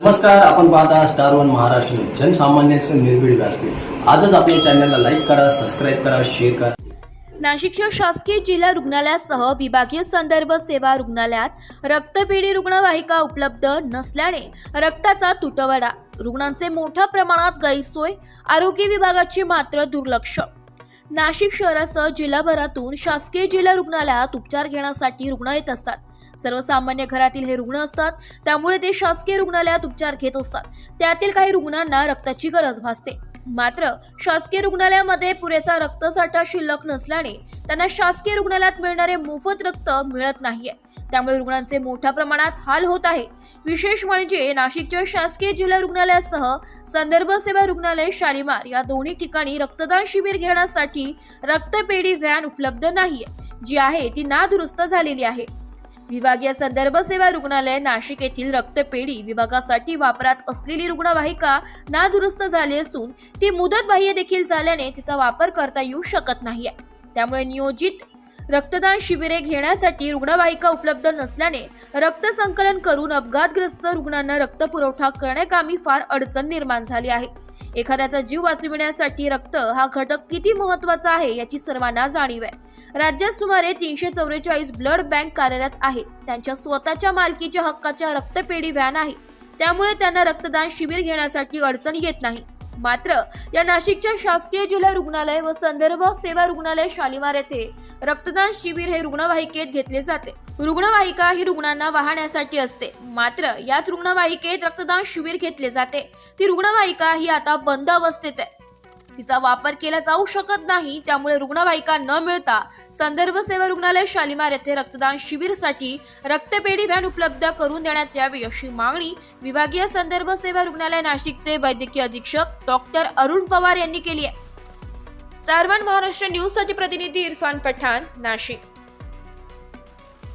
नमस्कार आपण पाहता स्टार वन महाराष्ट्र न्यूज. निर्भीड व्यासपीठ. आजच आपल्या चॅनलला लाईक करा सबस्क्राईब करा शेअर करा. नाशिकच्या शासकीय जिल्हा रुग्णालयासह विभागीय संदर्भ सेवा रुग्णालयात रक्तपेढी रुग्णवाहिका उपलब्ध नसल्याने रक्ताचा तुटवडा रुग्णांचे मोठ्या प्रमाणात गैरसोय आरोग्य विभागाची मात्र दुर्लक्ष. नाशिक शहरासह जिल्हाभरातून शासकीय जिल्हा रुग्णालयात उपचार घेण्यासाठी रुग्ण येत असतात. सर्वसामान्य घरातील हे रुग्ण असतात. त्यामुळे ते शासकीय रुग्णालयात उपचार घेत असतात. त्यातील काही रुग्णांना रक्ताची गरज भासते. मात्र शासकीय रुग्णालयामध्ये पुरेसा रक्तसाठा शिल्लक नसल्याने त्यांना शासकीय रुग्णालयात मिळणारे मोफत रक्त मिळत नाहीये. त्यामुळे रुग्णांचे मोठ्या प्रमाणात हाल होत आहे. विशेष म्हणजे नाशिकच्या शासकीय जिल्हा रुग्णालयासह संदर्भ सेवा रुग्णालय शालिमार या दोन्ही ठिकाणी रक्तदान शिबिर घेण्यासाठी रक्तपेढी व्हॅन उपलब्ध नाहीये. जी आहे ती नादुरुस्त झालेली आहे. विभागीय संदर्भ सेवा रुग्णालय नाशिक येथील रक्तपेढी विभागासाठी वापरात असलेली रुग्णवाहिका नादुरुस्त झाली असून ती मुदतबाह्य देखील झाल्याने तिचा वापर करता येऊ शकत नाही त्यामुळे नियोजित रक्तदान शिबिरे घेण्यासाठी रुग्णवाहिका उपलब्ध नसल्याने रक्त संकलन करून अपघातग्रस्त रुग्णांना रक्तपुरवठा करण्याकामी फार अडचण निर्माण झाली आहे. एखाद्याचा जीव वाचविण्यासाठी रक्त हा घटक किती महत्त्वाचा आहे याची सर्वांना जाणीव आहे. राज्यात सुमारे तीनशे चौवेचाळीस ब्लड बँक कार्यरत आहेत त्यांच्या स्वतःच्या मालकीच्या हक्काच्या रक्तपेढी व्हॅन आहे. त्यामुळे त्यांना रक्तदान शिबिर घेण्यासाठी अडचण येत नाही. मात्र या नाशिकच्या शासकीय जिल्हा रुग्णालय व संदर्भ सेवा रुग्णालय शालिमार येथे रक्तदान शिबिर हे रुग्णवाहिकेत घेतले जाते. रुग्णवाहिका ही रुग्णांना वाहण्यासाठी असते. मात्र याच रुग्णवाहिकेत रक्तदान शिबिर घेतले जाते. ती रुग्णवाहिका ही आता बंद अवस्थेत आहे. तिचा वापर केला जाऊ शकत नाही त्यामुळे रुग्णवाहिका न मिळता संदर्भ सेवा रुग्णालय शालिमार येथे रक्तदान शिबिरसाठी रक्तपेढी व्हॅन उपलब्ध करून देण्यात यावी अशी मागणी विभागीय संदर्भ सेवा रुग्णालय नाशिकचे वैद्यकीय अधीक्षक डॉक्टर अरुण पवार यांनी केली आहे. स्टार वन महाराष्ट्र न्यूजसाठी प्रतिनिधी इरफान पठाण नाशिक.